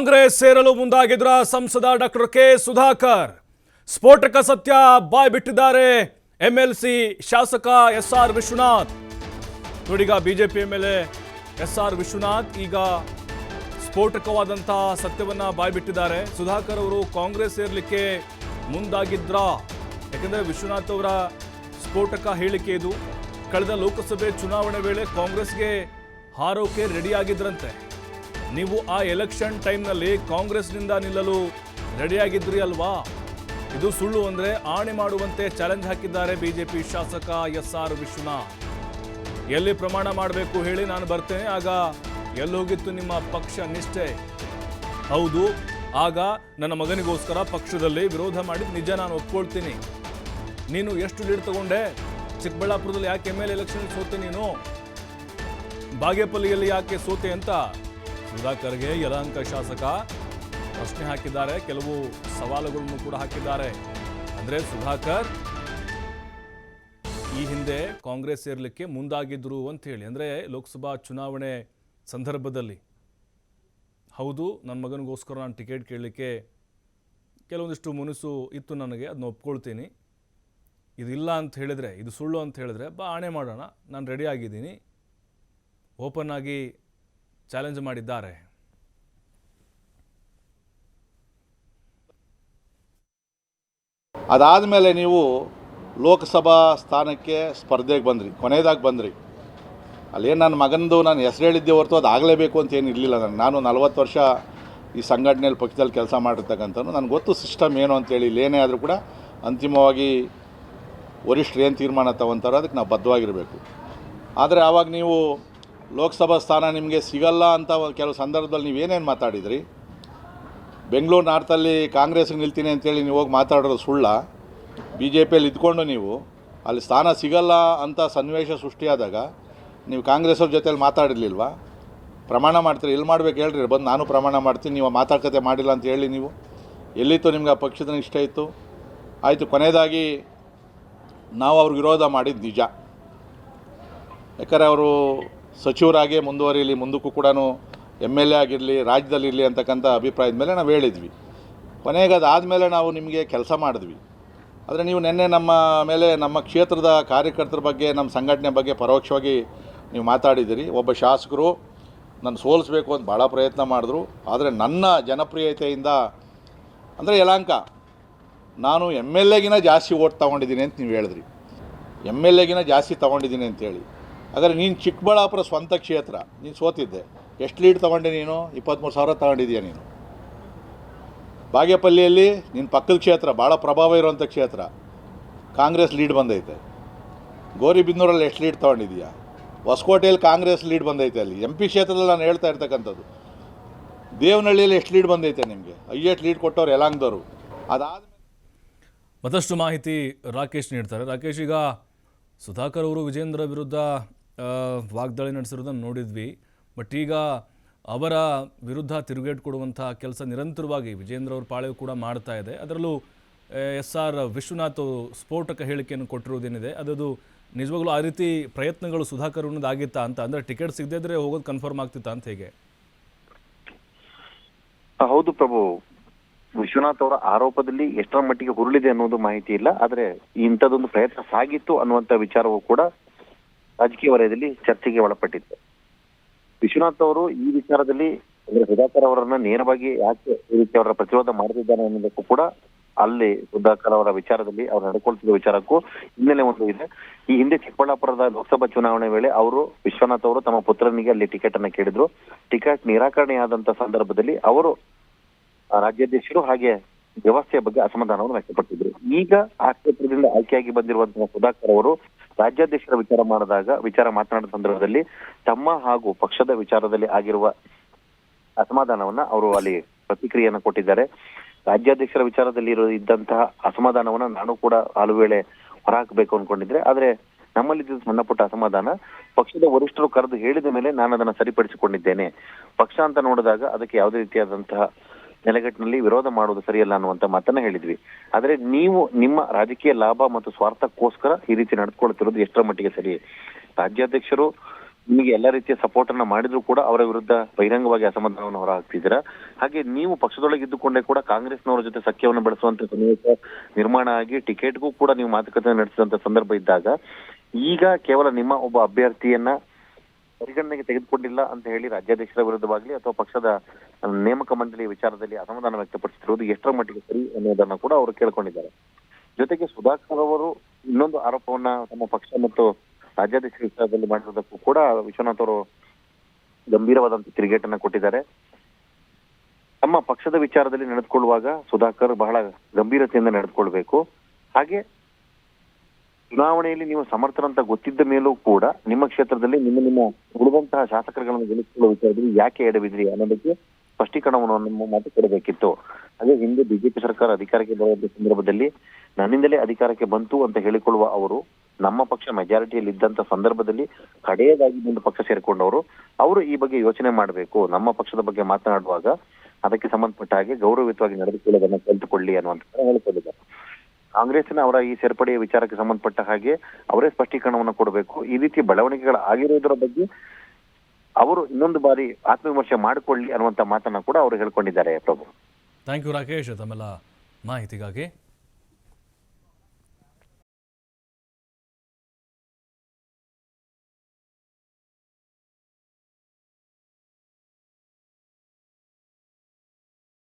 ಕಾಂಗ್ರೆಸ್ ಸೇರಲು ಮುಂದಾಗಿದ್ರ ಸಂಸದ doctor K Sudhakar. ಸ್ಫೋಟಕ ಸತ್ಯ ಬಾಯ್ ಬಿಟ್ಟಿದ್ದಾರೆ ಎಂಎಲ್ಸಿ ಶಾಸಕ ಎಸ್ ಆರ್ ವಿಶ್ವನಾಥ್. ನೋಡಿಗ ಬಿಜೆಪಿ ಮೇಲೆ ಎಸ್ ಆರ್ ವಿಶ್ವನಾಥ್ ಈಗ ಸ್ಫೋಟಕವಾದಂತಹ ಸತ್ಯವನ್ನ ಬಾಯ್ಬಿಟ್ಟಿದ್ದಾರೆ ಸುಧಾಕರ್ ಅವರು ಕಾಂಗ್ರೆಸ್ ಸೇರ್ಲಿಕ್ಕೆ ಮುಂದಾಗಿದ್ರ? ಯಾಕಂದ್ರೆ ವಿಶ್ವನಾಥ್ ಅವರ ಸ್ಫೋಟಕ ಹೇಳಿಕೆ ಇದು. ಕಳೆದ ಲೋಕಸಭೆ ಚುನಾವಣೆ ವೇಳೆ ಕಾಂಗ್ರೆಸ್ಗೆ ಹಾರೋಕೆ ರೆಡಿ ಆಗಿದ್ರಂತೆ ನೀವು ಆ ಎಲೆಕ್ಷನ್ ಟೈಮ್ನಲ್ಲಿ ಕಾಂಗ್ರೆಸ್ನಿಂದ ನಿಲ್ಲಲು ರೆಡಿಯಾಗಿದ್ರಿ ಅಲ್ವಾ? ಇದು ಸುಳ್ಳು ಅಂದರೆ ಆಣೆ ಮಾಡುವಂತೆ ಚಾಲೆಂಜ್ ಹಾಕಿದ್ದಾರೆ ಬಿಜೆಪಿ ಶಾಸಕ ಎಸ್ ಆರ್ ವಿಶ್ವನಾಥ್. ಎಲ್ಲಿ ಪ್ರಮಾಣ ಮಾಡಬೇಕು ಹೇಳಿ ನಾನು ಬರ್ತೇನೆ, ಆಗ ಎಲ್ಲೋಗಿತ್ತು ನಿಮ್ಮ ಪಕ್ಷ ನಿಷ್ಠೆ? ಹೌದು, ಆಗ ನನ್ನ ಮಗನಿಗೋಸ್ಕರ ಪಕ್ಷದಲ್ಲಿ ವಿರೋಧ ಮಾಡಿ ನಿಜ ನಾನು ಒಪ್ಕೊಳ್ತೀನಿ. ನೀನು ಎಷ್ಟು ಲೀಡ್ ತಗೊಂಡೆ? ಚಿಕ್ಕಬಳ್ಳಾಪುರದಲ್ಲಿ ಯಾಕೆ ಎಂ ಎಲ್ ಎಲೆಕ್ಷನ್ ಸೋತೆ ನೀನು? ಬಾಗೇಪಲ್ಲಿಯಲ್ಲಿ ಯಾಕೆ ಸೋತೆ ಅಂತ? ಸುಧಾಕರ್ಗೆ ಯಲಹಂಕ ಶಾಸಕ ಪ್ರಶ್ನೆ ಹಾಕಿದ್ದಾರೆ. ಕೆಲವು ಸವಾಲುಗಳನ್ನು ಕೂಡ ಹಾಕಿದ್ದಾರೆ. ಅಂದ್ರೆ ಸುಧಾಕರ್ ಈ ಹಿಂದೆ ಕಾಂಗ್ರೆಸ್ ಸೇರಲಿಕ್ಕೆ ಮುಂದಾಗಿದ್ರು ಅಂತ ಹೇಳಿ. ಅಂದರೆ ಲೋಕಸಭಾ ಚುನಾವಣೆ ಸಂದರ್ಭದಲ್ಲಿ. ಹೌದು ನನ್ನ ಮಗನಿಗೋಸ್ಕರ ನಾನು ಟಿಕೆಟ್ ಕೇಳಲಿಕ್ಕೆ ಕೆಲವೊಂದಿಷ್ಟು ಮನಸ್ಸು ಇತ್ತು ನನಗೆ ಅದನ್ನ ಒಪ್ಕೊಳ್ತೀನಿ. ಇದಿಲ್ಲ ಅಂತ ಹೇಳಿದರೆ, ಇದು ಸುಳ್ಳು ಅಂತ ಹೇಳಿದ್ರೆ ಬಾ, ಆಣೆ ಮಾಡೋಣ. ನಾನು ರೆಡಿ ಆಗಿದ್ದೀನಿ. ಓಪನ್ ಆಗಿ ಚಾಲೆಂಜ್ ಮಾಡಿದ್ದಾರೆ. ಅದಾದಮೇಲೆ ನೀವು ಲೋಕಸಭಾ ಸ್ಥಾನಕ್ಕೆ ಸ್ಪರ್ಧೆಗೆ ಬಂದ್ರಿ, ಕೊನೆಯದಾಗಿ ಬಂದ್ರಿ. ಅಲ್ಲೇನು ನನ್ನ ಮಗನದು ನಾನು ಹೆಸರು ಹೇಳಿದ್ದೆ ಹೊರತು ಅದು ಆಗಲೇಬೇಕು ಅಂತ ಏನು ಇರಲಿಲ್ಲ ನನಗೆ ನಾನು ನಲ್ವತ್ತು ವರ್ಷ ಈ ಸಂಘಟನೆಯಲ್ಲಿ ಪಕ್ಷದಲ್ಲಿ ಕೆಲಸ ಮಾಡಿರ್ತಕ್ಕಂಥದ್ದು ನನಗೆ ಗೊತ್ತು ಸಿಸ್ಟಮ್ ಏನು ಅಂತೇಳಿ ಇಲ್ಲೇನೇ ಆದರೂ ಕೂಡ ಅಂತಿಮವಾಗಿ ವರಿಷ್ಠರು ಏನು ತೀರ್ಮಾನ ತಗೊಂತಾರೋ ಅದಕ್ಕೆ ನಾವು ಬದ್ಧವಾಗಿರಬೇಕು. ಆದರೆ ಆವಾಗ ನೀವು ಲೋಕಸಭಾ ಸ್ಥಾನ ನಿಮಗೆ ಸಿಗಲ್ಲ ಅಂತ ಕೆಲವು ಸಂದರ್ಭದಲ್ಲಿ ನೀವು ಏನೇನು ಮಾತಾಡಿದ್ರಿ? ಬೆಂಗಳೂರು ನಾರ್ತಲ್ಲಿ ಕಾಂಗ್ರೆಸ್ಗೆ ನಿಲ್ತೀನಿ ಅಂತೇಳಿ ನೀವು ಹೋಗಿ ಮಾತಾಡೋದು ಸುಳ್ಳ. ಬಿ ಜೆ ಪಿಯಲ್ಲಿ ಇದ್ಕೊಂಡು ನೀವು, ಅಲ್ಲಿ ಸ್ಥಾನ ಸಿಗಲ್ಲ ಅಂತ ಸನ್ನಿವೇಶ ಸೃಷ್ಟಿಯಾದಾಗ ನೀವು ಕಾಂಗ್ರೆಸ್ ಅವ್ರ ಮಾತಾಡಿರ್ಲಿಲ್ವ? ಮಾತಾಡಿರ್ಲಿಲ್ವಾ ಪ್ರಮಾಣ ಮಾಡ್ತೀರಿ? ಎಲ್ಲಿ ಮಾಡ್ಬೇಕು ಹೇಳ್ರಿ, ಬಂದು ನಾನು ಪ್ರಮಾಣ ಮಾಡ್ತೀನಿ, ನೀವು ಮಾತಾಡ್ಕತೆ ಮಾಡಿಲ್ಲ ಅಂತ ಹೇಳಿ ನೀವು. ಎಲ್ಲಿತ್ತು ನಿಮ್ಗೆ ಆ ಪಕ್ಷದ ಇಷ್ಟ ಇತ್ತು? ಆಯಿತು, ಕೊನೆಯದಾಗಿ ನಾವು ಅವ್ರಿಗೆ ವಿರೋಧ ಮಾಡಿದ್ದು ನಿಜ. ಯಾಕಂದರೆ ಅವರು ಸಚಿವರಾಗೇ ಮುಂದುವರಿಯಲಿ, ಮುಂದಕ್ಕೂ ಕೂಡ ಎಂ ಎಲ್ ಎ ಆಗಿರಲಿ ರಾಜ್ಯದಲ್ಲಿರಲಿ ಅಂತಕ್ಕಂಥ ಅಭಿಪ್ರಾಯದ ಮೇಲೆ ನಾವು ಹೇಳಿದ್ವಿ. ಕೊನೆಗೆ ಅದಾದಮೇಲೆ ನಾವು ನಿಮಗೆ ಕೆಲಸ ಮಾಡಿದ್ವಿ. ಆದರೆ ನೀವು ನಿನ್ನೆ ನಮ್ಮ ಮೇಲೆ, ನಮ್ಮ ಕ್ಷೇತ್ರದ ಕಾರ್ಯಕರ್ತರ ಬಗ್ಗೆ, ನಮ್ಮ ಸಂಘಟನೆ ಬಗ್ಗೆ ಪರೋಕ್ಷವಾಗಿ ನೀವು ಮಾತಾಡಿದ್ದೀರಿ. ಒಬ್ಬ ಶಾಸಕರು ನನ್ನ ಸೋಲಿಸ್ಬೇಕು ಅಂತ ಭಾಳ ಪ್ರಯತ್ನ ಮಾಡಿದ್ರು. ಆದರೆ ನನ್ನ ಜನಪ್ರಿಯತೆಯಿಂದ, ಅಂದರೆ ಯಲಾಂಕ ನಾನು ಎಂ ಎಲ್ ಎಗಿನ ಜಾಸ್ತಿ ಓಟ್ ತೊಗೊಂಡಿದ್ದೀನಿ ಅಂತ ನೀವು ಹೇಳಿದ್ರಿ. ಎಂ ಎಲ್ ಎಗಿನ ಜಾಸ್ತಿ ತೊಗೊಂಡಿದ್ದೀನಿ ಅಂತೇಳಿ ಹಾಗಾದ್ರೆ ನೀನು ಚಿಕ್ಕಬಳ್ಳಾಪುರ ಸ್ವಂತ ಕ್ಷೇತ್ರ, ನೀನು ಸೋತಿದ್ದೆ. ಎಷ್ಟು ಲೀಡ್ ತೊಗೊಂಡೆ ನೀನು? ಇಪ್ಪತ್ತ್ಮೂರು ಸಾವಿರ ತಗೊಂಡಿದೀಯ ನೀನು? ಬಾಗೇಪಲ್ಲಿಯಲ್ಲಿ ನಿನ್ನ ಪಕ್ಕದ ಕ್ಷೇತ್ರ, ಭಾಳ ಪ್ರಭಾವ ಇರುವಂಥ ಕ್ಷೇತ್ರ, ಕಾಂಗ್ರೆಸ್ ಲೀಡ್ ಬಂದೈತೆ. ಗೋರಿಬಿನ್ನೂರಲ್ಲಿ ಎಷ್ಟು ಲೀಡ್ ತೊಗೊಂಡಿದ್ದೀಯಾ ಹೊಸಕೋಟೆಯಲ್ಲಿ ಕಾಂಗ್ರೆಸ್ ಲೀಡ್ ಬಂದೈತೆ ಅಲ್ಲಿ. ಎಂ ಪಿ ಕ್ಷೇತ್ರದಲ್ಲಿ ನಾನು ಹೇಳ್ತಾ ಇರ್ತಕ್ಕಂಥದ್ದು. ದೇವನಹಳ್ಳಿಯಲ್ಲಿ ಎಷ್ಟು ಲೀಡ್ ಬಂದೈತೆ ನಿಮಗೆ? ಐಯೆಷ್ಟು ಲೀಡ್ ಕೊಟ್ಟವ್ರು ಯಲಾಂಗ್ದವರು. ಅದಾದ ಮತ್ತಷ್ಟು ಮಾಹಿತಿ ರಾಕೇಶ್ ನೀಡ್ತಾರೆ. ರಾಕೇಶ್, ಈಗ ಸುಧಾಕರ್ ಅವರು ವಿಜೇಂದ್ರ ವಿರುದ್ಧ ವಾಗ್ದಾಳಿ ನಡೆಸಿರೋದನ್ನು ನೋಡಿದ್ವಿ. ಬಟ್ ಈಗ ಅವರ ವಿರುದ್ಧ ತಿರುಗೇಟು ಕೊಡುವಂಥ ಕೆಲಸ ನಿರಂತರವಾಗಿ ವಿಜೇಂದ್ರ ಅವ್ರ ಪಾಳೆಯು ಕೂಡ ಮಾಡ್ತಾ ಇದೆ. ಅದರಲ್ಲೂ ಎಸ್ ಆರ್ ವಿಶ್ವನಾಥ್ ಸ್ಫೋಟಕ ಹೇಳಿಕೆಯನ್ನು ಕೊಟ್ಟಿರೋದೇನಿದೆ ಅದದು ನಿಜವಾಗ್ಲೂ ಆ ರೀತಿ ಪ್ರಯತ್ನಗಳು ಸುಧಾಕರ್ ಆಗಿತ್ತಾ ಅಂತ, ಅಂದ್ರೆ ಟಿಕೆಟ್ ಸಿಗದೇ ಇದ್ರೆ ಹೋಗೋದು ಕನ್ಫರ್ಮ್ ಆಗ್ತಿತ್ತಾ ಅಂತ ಹೇಗೆ? ಹೌದು ಪ್ರಭು, ವಿಶ್ವನಾಥ್ ಅವರ ಆರೋಪದಲ್ಲಿ ಎಷ್ಟರ ಮಟ್ಟಿಗೆ ಹುರುಳಿದೆ ಅನ್ನೋದು ಮಾಹಿತಿ ಇಲ್ಲ, ಆದ್ರೆ ಇಂಥದ್ದೊಂದು ಪ್ರಯತ್ನ ಸಾಗಿತ್ತು ಅನ್ನುವಂತ ವಿಚಾರವೂ ಕೂಡ ರಾಜಕೀಯ ವಲಯದಲ್ಲಿ ಚರ್ಚೆಗೆ ಒಳಪಟ್ಟಿತ್ತು ವಿಶ್ವನಾಥ್ ಅವರು ಈ ವಿಚಾರದಲ್ಲಿ ಅಂದ್ರೆ ಸುಧಾಕರ್ ಅವರನ್ನ ನೇರವಾಗಿ ಯಾಕೆ ಈ ರೀತಿ ಅವರ ಪ್ರತಿರೋಧ ಮಾಡುತ್ತಿದ್ದಾರೆ ಅನ್ನೋದಕ್ಕೂ ಕೂಡ ಅಲ್ಲಿ ಸುಧಾಕರ್ ಅವರ ವಿಚಾರದಲ್ಲಿ ಅವರು ನಡ್ಕೊಳ್ತಿದ್ದ ವಿಚಾರಕ್ಕೂ ಹಿನ್ನೆಲೆ ಒಂದು ಇದೆ. ಈ ಹಿಂದೆ ಚಿಕ್ಕಬಳ್ಳಾಪುರದ ಲೋಕಸಭಾ ಚುನಾವಣೆ ವೇಳೆ ಅವರು ವಿಶ್ವನಾಥ್ ಅವರು ತಮ್ಮ ಪುತ್ರನಿಗೆ ಅಲ್ಲಿ ಟಿಕೆಟ್ ಅನ್ನ ಕೇಳಿದ್ರು. ಟಿಕೆಟ್ ನಿರಾಕರಣೆಯಾದಂತ ಸಂದರ್ಭದಲ್ಲಿ ಅವರು ರಾಜ್ಯಾಧ್ಯಕ್ಷರು ಹಾಗೆ ವ್ಯವಸ್ಥೆಯ ಬಗ್ಗೆ ಅಸಮಾಧಾನವನ್ನು ವ್ಯಕ್ತಪಟ್ಟಿದ್ರು ಈಗ ಆ ಕ್ಷೇತ್ರದಿಂದ ಆಯ್ಕೆಯಾಗಿ ಬಂದಿರುವಂತಹ ಸುಧಾಕರ್ ಅವರು ರಾಜ್ಯಾಧ್ಯಕ್ಷರ ವಿಚಾರ ಮಾಡಿದಾಗ, ವಿಚಾರ ಮಾತನಾಡಿದ ಸಂದರ್ಭದಲ್ಲಿ ತಮ್ಮ ಹಾಗೂ ಪಕ್ಷದ ವಿಚಾರದಲ್ಲಿ ಆಗಿರುವ ಅಸಮಾಧಾನವನ್ನ ಅವರು ಅಲ್ಲಿ ಪ್ರತಿಕ್ರಿಯೆಯನ್ನು ಕೊಟ್ಟಿದ್ದಾರೆ. ರಾಜ್ಯಾಧ್ಯಕ್ಷರ ವಿಚಾರದಲ್ಲಿ ಇರೋ ಇದ್ದಂತಹ ಅಸಮಾಧಾನವನ್ನ ನಾನು ಕೂಡ ಹಲವು ವೇಳೆ ಹೊರಹಾಕಬೇಕು ಅನ್ಕೊಂಡಿದ್ರೆ, ಆದ್ರೆ ನಮ್ಮಲ್ಲಿ ಸಣ್ಣ ಪುಟ್ಟ ಅಸಮಾಧಾನ ಪಕ್ಷದ ವರಿಷ್ಠರು ಕರೆದು ಹೇಳಿದ ಮೇಲೆ ನಾನು ಅದನ್ನ ಸರಿಪಡಿಸಿಕೊಂಡಿದ್ದೇನೆ. ಪಕ್ಷ ಅಂತ ನೋಡಿದಾಗ ಅದಕ್ಕೆ ಯಾವುದೇ ರೀತಿಯಾದಂತಹ ನೆಲೆಗಟ್ಟಿನಲ್ಲಿ ವಿರೋಧ ಮಾಡುವುದು ಸರಿಯಲ್ಲ ಅನ್ನುವಂತ ಮಾತನ್ನ ಹೇಳಿದ್ವಿ. ಆದ್ರೆ ನೀವು ನಿಮ್ಮ ರಾಜಕೀಯ ಲಾಭ ಮತ್ತು ಸ್ವಾರ್ಥಕ್ಕೋಸ್ಕರ ಈ ರೀತಿ ನಡೆದುಕೊಳ್ತಿರೋದು ಎಷ್ಟರ ಮಟ್ಟಿಗೆ ಸರಿ? ರಾಜ್ಯಾಧ್ಯಕ್ಷರು ನಿಮಗೆ ಎಲ್ಲ ರೀತಿಯ ಸಪೋರ್ಟ್ ಅನ್ನ ಮಾಡಿದ್ರು ಕೂಡ ಅವರ ವಿರುದ್ಧ ಬಹಿರಂಗವಾಗಿ ಅಸಮಾಧಾನವನ್ನು ಹೊರಹಾಕ್ತಿದ್ದೀರಾ? ಹಾಗೆ ನೀವು ಪಕ್ಷದೊಳಗೆ ಇದ್ದುಕೊಂಡೇ ಕೂಡ ಕಾಂಗ್ರೆಸ್ನವರ ಜೊತೆ ಸಖ್ಯವನ್ನು ಬೆಳೆಸುವಂತ ಸನ್ನಿವೇಶ ನಿರ್ಮಾಣ ಆಗಿ ಟಿಕೆಟ್ಗೂ ಕೂಡ ನೀವು ಮಾತುಕತೆ ನಡೆಸಿದಂತ ಸಂದರ್ಭ ಇದ್ದಾಗ ಈಗ ಕೇವಲ ನಿಮ್ಮ ಒಬ್ಬ ಅಭ್ಯರ್ಥಿಯನ್ನ ಪರಿಗಣನೆಗೆ ತೆಗೆದುಕೊಂಡಿಲ್ಲ ಅಂತ ಹೇಳಿ ರಾಜ್ಯಾಧ್ಯಕ್ಷರ ವಿರುದ್ಧವಾಗ್ಲಿ ಅಥವಾ ಪಕ್ಷದ ನೇಮಕ ಮಂಡಳಿ ವಿಚಾರದಲ್ಲಿ ಅಸಮಾಧಾನ ವ್ಯಕ್ತಪಡಿಸುತ್ತಿರುವುದು ಎಷ್ಟರ ಮಟ್ಟಿಗೆ ಸರಿ ಅನ್ನೋದನ್ನ ಕೂಡ ಅವರು ಕೇಳ್ಕೊಂಡಿದ್ದಾರೆ. ಜೊತೆಗೆ ಸುಧಾಕರ್ ಅವರು ಇನ್ನೊಂದು ಆರೋಪವನ್ನ ತಮ್ಮ ಪಕ್ಷ ಮತ್ತು ರಾಜ್ಯಾಧ್ಯಕ್ಷರ ವಿಚಾರದಲ್ಲಿ ಮಾಡಿರೋದಕ್ಕೂ ಕೂಡ ವಿಶ್ವನಾಥ್ ಅವರು ಗಂಭೀರವಾದಂತಹ ತಿರುಗೇಟನ್ನ ಕೊಟ್ಟಿದ್ದಾರೆ. ತಮ್ಮ ಪಕ್ಷದ ವಿಚಾರದಲ್ಲಿ ನಡೆದುಕೊಳ್ಳುವಾಗ ಸುಧಾಕರ್ ಬಹಳ ಗಂಭೀರತೆಯಿಂದ ನಡೆದುಕೊಳ್ಬೇಕು. ಹಾಗೆ ಚುನಾವಣೆಯಲ್ಲಿ ನೀವು ಸಮರ್ಥರಂತ ಗೊತ್ತಿದ್ದ ಮೇಲೂ ಕೂಡ ನಿಮ್ಮ ಕ್ಷೇತ್ರದಲ್ಲಿ ನಿಮ್ಮ ನಿಮ್ಮ ಉಳಿದಂತಹ ಶಾಸಕರುಗಳನ್ನು ಗೆಲ್ಲಿಸಿಕೊಳ್ಳುವ ವಿಚಾರದಲ್ಲಿ ಯಾಕೆ ಎಡವಿದ್ರಿ ಅನ್ನೋದಕ್ಕೆ ಸ್ಪಷ್ಟೀಕರಣವನ್ನು ನಮ್ಮ ಮಾತು ಕೊಡಬೇಕಿತ್ತು. ಹಾಗೆ ಹಿಂದೆ ಬಿಜೆಪಿ ಸರ್ಕಾರ ಅಧಿಕಾರಕ್ಕೆ ಬರುವಂತ ಸಂದರ್ಭದಲ್ಲಿ ನನ್ನಿಂದಲೇ ಅಧಿಕಾರಕ್ಕೆ ಬಂತು ಅಂತ ಹೇಳಿಕೊಳ್ಳುವ ಅವರು ನಮ್ಮ ಪಕ್ಷ ಮೆಜಾರಿಟಿಯಲ್ಲಿ ಇದ್ದಂತ ಸಂದರ್ಭದಲ್ಲಿ ಕಡೆಯದಾಗಿ ಒಂದು ಪಕ್ಷ ಸೇರಿಕೊಂಡವರು, ಅವರು ಈ ಬಗ್ಗೆ ಯೋಚನೆ ಮಾಡಬೇಕು. ನಮ್ಮ ಪಕ್ಷದ ಬಗ್ಗೆ ಮಾತನಾಡುವಾಗ ಅದಕ್ಕೆ ಸಂಬಂಧಪಟ್ಟ ಹಾಗೆ ಗೌರವಯುತವಾಗಿ ನಡೆದುಕೊಳ್ಳೋದನ್ನ ಕಲಿತುಕೊಳ್ಳಿ ಅನ್ನುವಂತ ಹೇಳಿಕೊಂಡಿದ್ದಾರೆ. ಕಾಂಗ್ರೆಸ್ಸಿನ ಅವರ ಈ ಸೇರ್ಪಡೆಯ ವಿಚಾರಕ್ಕೆ ಸಂಬಂಧಪಟ್ಟ ಹಾಗೆ ಅವರೇ ಸ್ಪಷ್ಟೀಕರಣವನ್ನು ಕೊಡಬೇಕು. ಈ ರೀತಿ ಬೆಳವಣಿಗೆಗಳು ಆಗಿರುವುದರ ಬಗ್ಗೆ ಅವರು ಇನ್ನೊಂದು ಬಾರಿ ಆತ್ಮವಿಮರ್ಶೆ ಮಾಡಿಕೊಳ್ಳಿ ಅನ್ನುವಂತ ಮಾತನ್ನ ಕೂಡ ಅವರು ಹೇಳ್ಕೊಂಡಿದ್ದಾರೆ ಪ್ರಭು. ಥ್ಯಾಂಕ್ ಯು ರಾಕೇಶ್ ತಮ್ಮೆಲ್ಲ ಮಾಹಿತಿಗಾಗಿ.